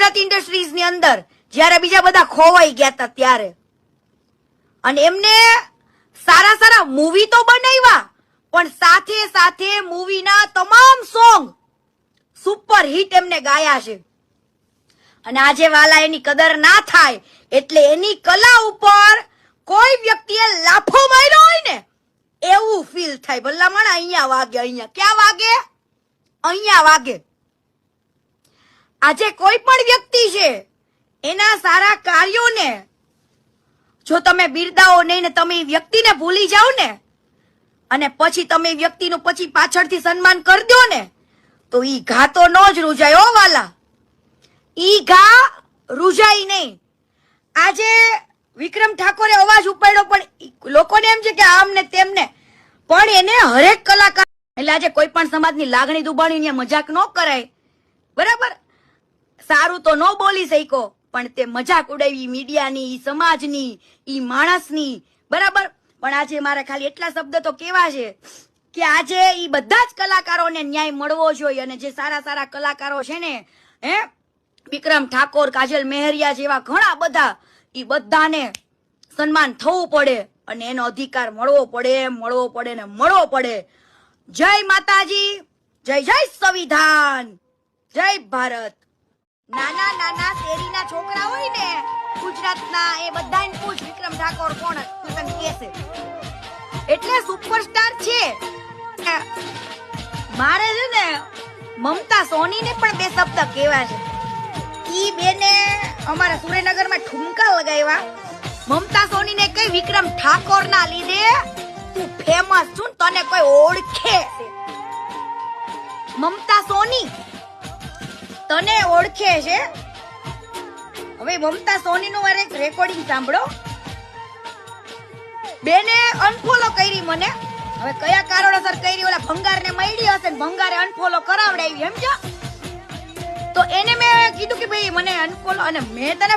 ઇન્ડસ્ટ્રીઝની અંદર જ્યારે બીજા બધા ખોવાઈ ગયા હતા ત્યારે. અને એમને સારા સારા મૂવી તો બનાવ્યા, પણ સાથે સાથે મૂવીના તમામ સોંગ સુપર હિટ એમને ગાયા છે. અને આજે વાલા એની કદર ના થાય, એટલે એની કલા ઉપર કોઈ વ્યક્તિએ લાફો માર્યો હોય ને, એવું ફીલ થાય. ભલામણ અહીંયા વાગે, અહીંયા. ક્યાં વાગે? અહીંયા વાગે. આજે કોઈ પણ વ્યક્તિ છે, એના સારા કાર્યોને, જો તમે બિરદાવો નહીં ને તમે વ્યક્તિને ભૂલી જાઓ ને, અને પછી તમે વ્યક્તિનું પછી પાછળથી સન્માન કરી દો ને, તો ઈ ઘા તો નો જ રૂજાય ઓ વાલા. ઈ ઘા રૂજાય નહીં. આજે વિક્રમ ઠાકોરે અવાજ ઉપાડ્યો, પણ લોકોને એમ છે કે આમ ને તેમને, પણ એને હરેક કલાકાર, એટલે આજે કોઈ પણ સમાજની લાગણી દુબાણી મજાક ન કરાય. બરાબર? સારું તો ન બોલી શક્યો, પણ તે મજાક ઉડાવી મીડિયાની, ઈ સમાજની, ઈ માણસની. બરાબર? પણ આજે મારે ખાલી એટલા શબ્દ તો કેવા છે કે આજે ઈ બધા જ કલાકારોને ન્યાય મળવો જોઈએ અને જે સારા સારા કલાકારો છે ને, હે? વિક્રમ ઠાકોર, કાજલ મહેરિયા જેવા ઘણા બધા, ઈ બધાને સન્માન થવું પડે અને એનો અધિકાર મળવો પડે મળવો પડે ને મળવો પડે. જય માતાજી, જય જય સંવિધાન, જય ભારત. નાના નાના શેરીના છોકરા હોય ને, ગુજરાતના એ બધાને પૂછ, વિક્રમ ઠાકોર કોણ તું તને એટલે સુપરસ્ટાર છે. મારે છે ને, મમતા સોનીને પણ બે શબ્દ કહેવા છે. ઈ બેને અમારા સુરેનગરમાં ઠુમકા લગાવ્યા. મમતા સોનીને કઈ વિક્રમ ઠાકોર ના લીધે તું ફેમસ છું તને કોઈ ઓળખે મમતા સોની તને ઓળખે છે? હવે મમતા સોની નું મારે રેકોર્ડિંગ સાંભળો. બેને અનફોલો કરી મને. હવે કયા કારણોસર કરી ઓલા ભંગારને મળી હશે ને ભંગારે અનફોલો કરાવડાવી, સમજો? તો એને મેં કીધું કે ભાઈ, મને અનફોલો અને મેં તને